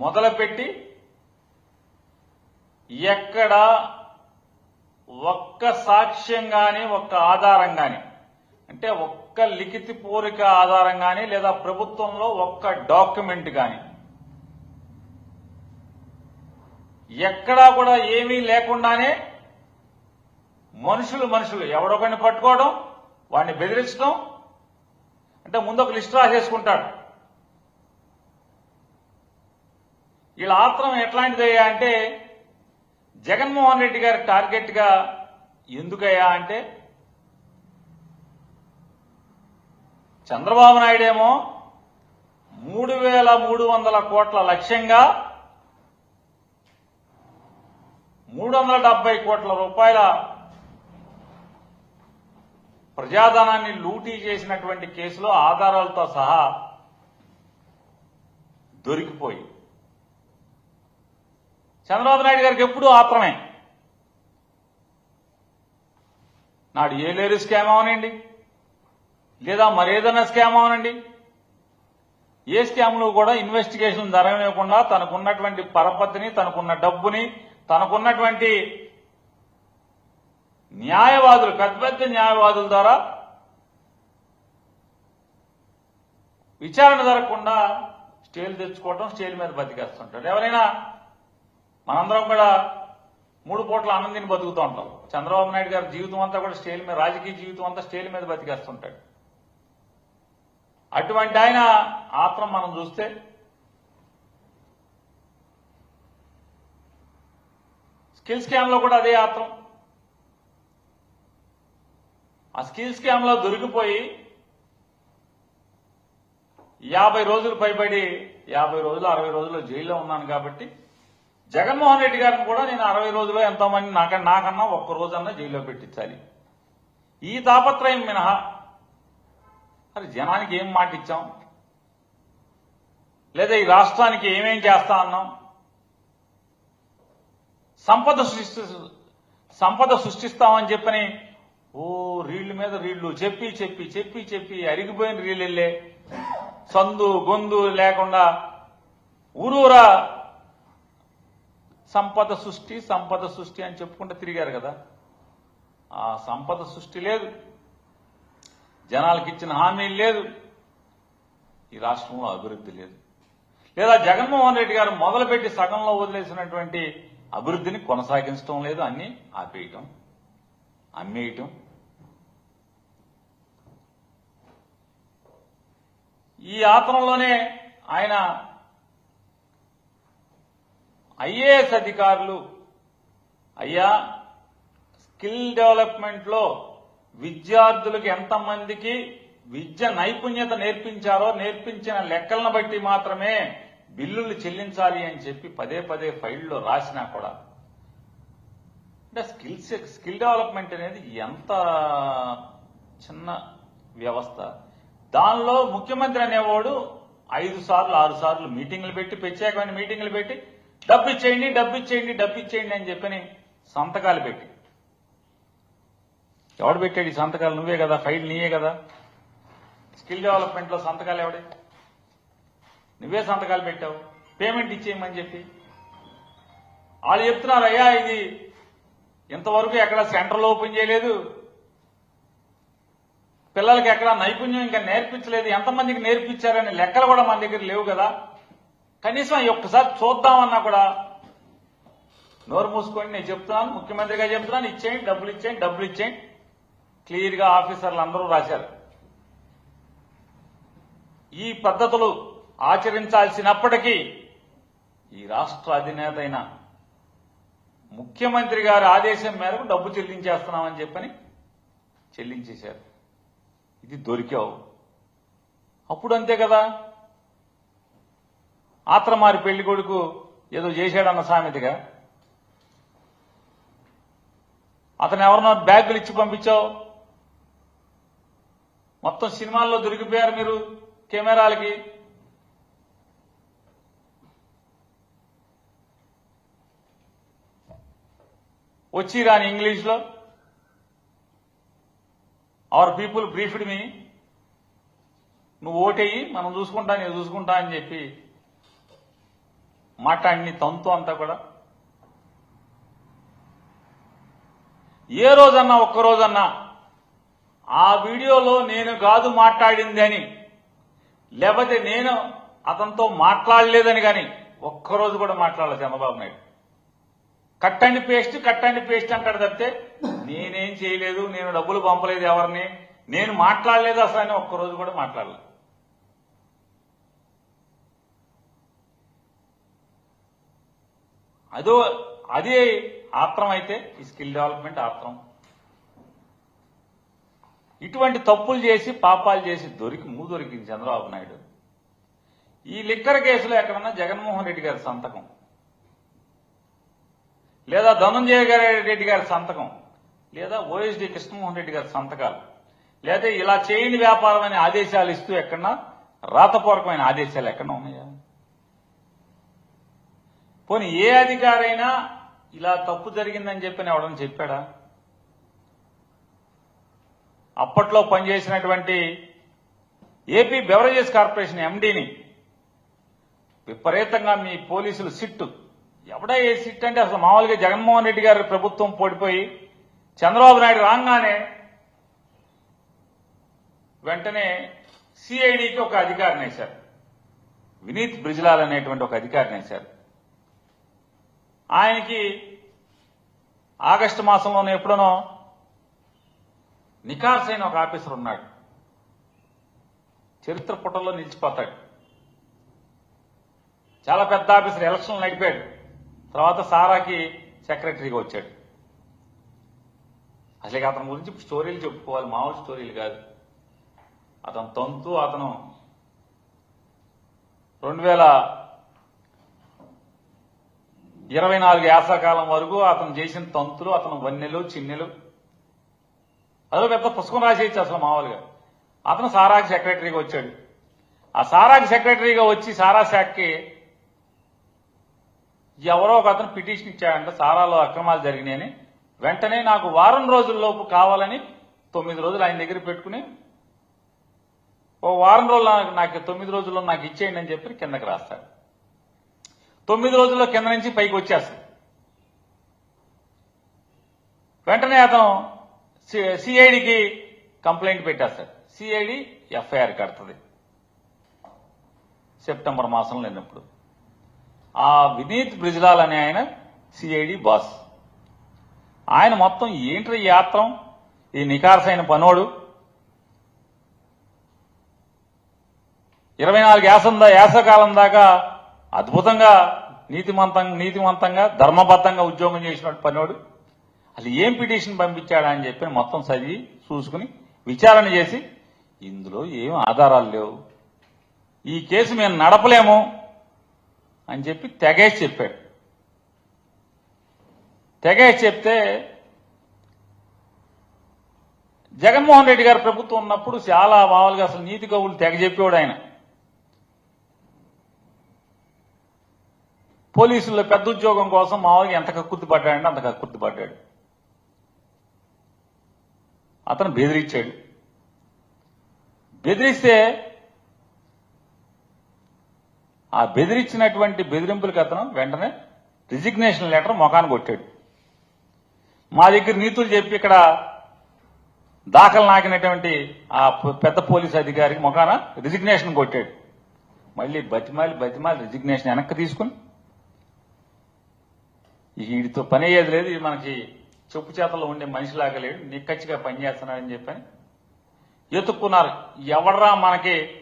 మొదలుపెట్టి ఎక్కడ ఒక్క సాక్ష్యం గాని ఒక్క ఆధారం గాని అంటే ఒక్క లిఖిత పూరిక ఆధారం గాని లేదా ప్రభుత్వంలో ఒక్క డాక్యుమెంట్ గాని ఎక్కడా కూడా ఏమీ లేకుండానే మనుషులు మనుషులు ఎవడొకరిని పట్టుకోవడం వాడిని బెదిరించడం అంటే ముందు ఒక లిస్ట్ రాసేసుకుంటాడు. వీళ్ళ ఆత్రం ఎట్లాంటిదయ్యా అంటే జగన్మోహన్ రెడ్డి గారి టార్గెట్గా ఎందుకయ్యా అంటే చంద్రబాబు నాయుడేమో మూడు వేల మూడు వందల కోట్ల లక్ష్యంగా మూడు వందల డెబ్బై కోట్ల రూపాయల ప్రజాధనాన్ని లూటీ చేసినటువంటి కేసులో ఆధారాలతో సహా దొరికిపోయి చంద్రబాబు నాయుడు గారికి ఎప్పుడూ ఆత్రమే. నాడు ఏలేరు స్కామ్ అవనండి? లేదా మరేదైనా స్కామ్ అవనండి? ఏ స్కామ్లో కూడా ఇన్వెస్టిగేషన్ జరగనివ్వకుండా తనకున్నటువంటి పరపతిని తనకున్న డబ్బుని తనకున్నటువంటి న్యాయవాదులు పెద్ద పెద్ద న్యాయవాదుల ద్వారా విచారణ జరగకుండా స్టేలు తెచ్చుకోవటం స్టేల్ మీద బతికేస్తుంటాడు ఎవరైనా మనందరం కూడా మూడు పూట్ల ఆనందిని బతుకుతూ ఉంటాం. చంద్రబాబు నాయుడు గారి జీవితం అంతా కూడా స్టేల్ మీద రాజకీయ జీవితం అంతా స్టేల్ మీద బతికేస్తుంటాడు. అటువంటి ఆయన ఆత్రం మనం చూస్తే స్కిల్ స్కామ్లో కూడా అదే ఆత్రం. ఆ స్కిల్ స్కామ్లో దొరికిపోయి యాభై రోజులు పైబడి యాభై రోజులు అరవై రోజులు జైల్లో ఉన్నాను కాబట్టి జగన్మోహన్ రెడ్డి గారిని కూడా నేను అరవై రోజుల్లో ఎంతోమంది నాక నాకన్నా ఒక్క రోజన్నా జైల్లో పెట్టించాలి. ఈ తాపత్రయం మినహా మరి జనానికి ఏం మాట ఇచ్చాం? లేదా ఈ రాష్ట్రానికి ఏమేం చేస్తా అన్నాం? సంపద సృష్టి సంపద సృష్టిస్తామని చెప్పని ఓ రీళ్ళ మీద రీళ్ళు చెప్పి చెప్పి చెప్పి చెప్పి అరిగిపోయిన రీళ్ళు వెళ్ళే సందు గొందు లేకుండా ఊరూరా సంపద సృష్టి సంపద సృష్టి అని చెప్పుకుంటూ తిరిగారు కదా. ఆ సంపద సృష్టి లేదు. జనాలకు ఇచ్చిన హామీలు లేదు. ఈ రాష్ట్రంలో అభివృద్ధి లేదు. లేదా జగన్మోహన్ రెడ్డి గారు మొదలుపెట్టి సగంలో వదిలేసినటువంటి అభివృద్ధిని కొనసాగించడం లేదు అన్ని ఆపేయటం అమ్మేయటం. ఈ ఆతనంలోనే ఆయన ఐఏఎస్ అధికారులు అయ్యా స్కిల్ డెవలప్మెంట్లో విద్యార్థులకు ఎంతమందికి విద్య నైపుణ్యత నేర్పించారో నేర్పించిన లెక్కలను బట్టి మాత్రమే బిల్లులు చెల్లించాలి అని చెప్పి పదే పదే ఫైల్లో రాసినా కూడా. అంటే స్కిల్స్ స్కిల్ డెవలప్మెంట్ అనేది ఎంత చిన్న వ్యవస్థ. దానిలో ముఖ్యమంత్రి అనేవాడు ఐదు సార్లు ఆరు సార్లు మీటింగ్లు పెట్టి ప్రత్యేకమైన మీటింగ్లు పెట్టి డబ్బు ఇచ్చేయండి డబ్బు ఇచ్చేయండి డబ్బు ఇచ్చేయండి అని చెప్పని సంతకాలు పెట్టి. ఎవడు పెట్టాడు ఈ సంతకాలు? నువ్వే కదా ఫైల్ నీయే కదా. స్కిల్ డెవలప్మెంట్లో సంతకాలు ఎవడే? నువ్వే సంతకాలు పెట్టావు. పేమెంట్ ఇచ్చేయమని చెప్పి. వాళ్ళు చెప్తున్నారు అయ్యా ఇది ఇంతవరకు ఎక్కడ సెంటర్లో ఓపెన్ చేయలేదు. పిల్లలకి ఎక్కడ నైపుణ్యం ఇంకా నేర్పించలేదు. ఎంతమందికి నేర్పించారనే లెక్కలు కూడా మన దగ్గర లేవు కదా. కనీసం ఒక్కసారి చూద్దామన్నా కూడా నోరు మూసుకొని నేను చెప్తున్నాను ముఖ్యమంత్రిగా చెప్తున్నాను ఇచ్చేయండి డబ్బులు ఇచ్చేయండి డబ్బులు ఇచ్చేయండి. క్లియర్గా ఆఫీసర్లు అందరూ రాశారు. ఈ పద్ధతులు ఆచరించాల్సినప్పటికీ ఈ రాష్ట్ర అధినేత అయిన ముఖ్యమంత్రి గారి ఆదేశం మేరకు డబ్బు చెల్లించేస్తున్నామని చెప్పని చెల్లించేశారు. ఇది దొరికావు. అప్పుడు అంతే కదా. ఆత్రమారి పెళ్ళి కొడుకు ఏదో చేశాడన్న సామెతగా అతను ఎవరినో బ్యాగులు ఇచ్చి పంపించావు? మొత్తం సినిమాల్లో దొరికిపోయారు మీరు కెమెరాలకి? వచ్చి రాని ఇంగ్లీష్లో అవర్ పీపుల్ బ్రీఫ్డ్ మీ నువ్వు ఓటేయి మనం చూసుకుంటా నేను చూసుకుంటా అని చెప్పి మాట్లాడిన తంతు అంతా కూడా. ఏ రోజన్నా ఒక్కరోజన్నా ఆ వీడియోలో నేను కాదు మాట్లాడింది అని లేకపోతే నేను అతనితో మాట్లాడలేదని కానీ ఒక్కరోజు కూడా మాట్లాడలేదు చంద్రబాబు నాయుడు. కట్టండి పేస్ట్ కట్టండి పేస్ట్ అంటాడు తప్పితే నేనేం చేయలేదు నేను డబ్బులు పంపలేదు ఎవరిని నేను మాట్లాడలేదు అసలు అని ఒక్కరోజు కూడా మాట్లాడలేదు అదో అదే ఆత్రం అయితే ఈ స్కిల్ డెవలప్మెంట్ ఆత్రం. ఇటువంటి తప్పులు చేసి పాపాలు చేసి దొరికి మూ దొరికింది చంద్రబాబు నాయుడు. ఈ లిక్కర్ కేసులో ఎక్కడన్నా జగన్మోహన్ రెడ్డి గారి సంతకం. లేదా ధనంజయ గారి రెడ్డి గారి సంతకం. లేదా ఓఎస్డి కృష్ణమోహన్ రెడ్డి గారి సంతకాలు. లేదా ఇలా చేయని వ్యాపారం అనే ఆదేశాలు ఇస్తూ ఎక్కడన్నా రాతపూర్వకమైన ఆదేశాలు ఎక్కడ ఉన్నాయా? పోనీ ఏ అధికారైనా ఇలా తప్పు జరిగిందని చెప్పి ఎవడని చెప్పాడా? అప్పట్లో పనిచేసినటువంటి ఏపీ బెవరేజెస్ కార్పొరేషన్ ఎండీని విపరీతంగా మీ పోలీసులు సిట్టు. ఎవడా ఏ సిట్ అంటే అసలు మామూలుగా జగన్మోహన్ రెడ్డి గారి ప్రభుత్వం పడిపోయి చంద్రబాబు నాయుడు రాగానే వెంటనే సిఐడికి ఒక అధికారిని వేశారు. వినీత్ బ్రిజ్లాల్ అనేటువంటి ఒక అధికారిని వేశారు. ఆయనకి ఆగస్టు మాసంలోనే ఎప్పుడనో నికార్స్ అయిన ఒక ఆఫీసర్ ఉన్నాడు. చరిత్ర పుటల్లో నిలిచిపోతాడు. చాలా పెద్ద ఆఫీసర్ ఎలక్షన్ నడిపాడు. తర్వాత సారాకి సెక్రటరీగా వచ్చాడు. అసలు అతని గురించి స్టోరీలు చెప్పుకోవాలి. మామూలు స్టోరీలు కాదు. అతను తంతు అతను రెండు వేల ఇరవై నాలుగు యాసకాలం వరకు అతను చేసిన తంతులు అతను వన్నెలు చిన్నెలు. అదో పెద్ద పుస్తకం రాసేయచ్చు అసలు మామూలుగా. అతను సారాకి సెక్రటరీగా వచ్చాడు. ఆ సారాకి సెక్రటరీగా వచ్చి సారా శాఖకి ఎవరో ఒక అతను పిటిషన్ ఇచ్చాడంట సారాలో అక్రమాలు జరిగినాయని. వెంటనే నాకు వారం రోజుల్లోపు కావాలని తొమ్మిది రోజులు ఆయన దగ్గర పెట్టుకుని ఓ వారం రోజులు నాకు- నాకు తొమ్మిది రోజుల్లో నాకు ఇచ్చేయండి అని చెప్పి కిందకి రాస్తాడు. తొమ్మిది రోజుల్లో కింద నుంచి పైకి వచ్చేస్తుంది వెంటనే అతను సిఐడికి కంప్లైంట్ పెట్టేస్తాడు. సిఐడి ఎఫ్ఐఆర్ కడుతుంది. సెప్టెంబర్ మాసంలో లేనప్పుడు. ఆ వినీత్ బ్రిజ్లాల్ అనే ఆయన సిఐడి బాస్. ఆయన మొత్తం ఏంటి యాత్రం? ఈ నికార్సైన పనోడు. ఇరవై నాలుగు యాసం దా- యాసకాలం దాకా అద్భుతంగా నీతిమంతంగా నీతివంతంగా ధర్మబద్ధంగా ఉద్యోగం చేసినట్టు పనోడు అసలు ఏం పిటిషన్ పంపించాడా అని చెప్పి మొత్తం చదివి చూసుకుని విచారణ చేసి ఇందులో ఏం ఆధారాలు లేవు. ఈ కేసు మేము నడపలేము అని చెప్పి తెగేసి చెప్పాడు. తెగేసి చెప్తే జగన్మోహన్ రెడ్డి గారి ప్రభుత్వం ఉన్నప్పుడు చాలా మామూలుగా అసలు నీతి కవులు తెగ చెప్పేవాడు ఆయన. పోలీసుల్లో పెద్ద ఉద్యోగం కోసం మామూలుగా ఎంత కక్కుర్తి పడ్డాడంటే అంత కక్కుర్తి పడ్డాడు. అతను బెదిరించాడు. బెదిరిస్తే ఆ బెదిరించినటువంటి బెదిరింపులకు అతను వెంటనే రిజిగ్నేషన్ లెటర్ ముఖాన్ని కొట్టాడు. మా దగ్గర నీతులు చెప్పి ఇక్కడ దాఖలు నాకినటువంటి ఆ పెద్ద పోలీస్ అధికారికి మొఖాన రిజిగ్నేషన్ కొట్టాడు. మళ్ళీ బతిమాలి బతిమాలి రిజిగ్నేషన్ వెనక్కి తీసుకుని వీడితో పని అయ్యేది లేదు. ఇది మనకి చెప్పు చేతల్లో ఉండే మనిషిలాగా లేడు. నిక్కచ్చిగా పనిచేస్తున్నాడని చెప్పని ఎత్తుక్కున్నారు. ఎవడరా మనకి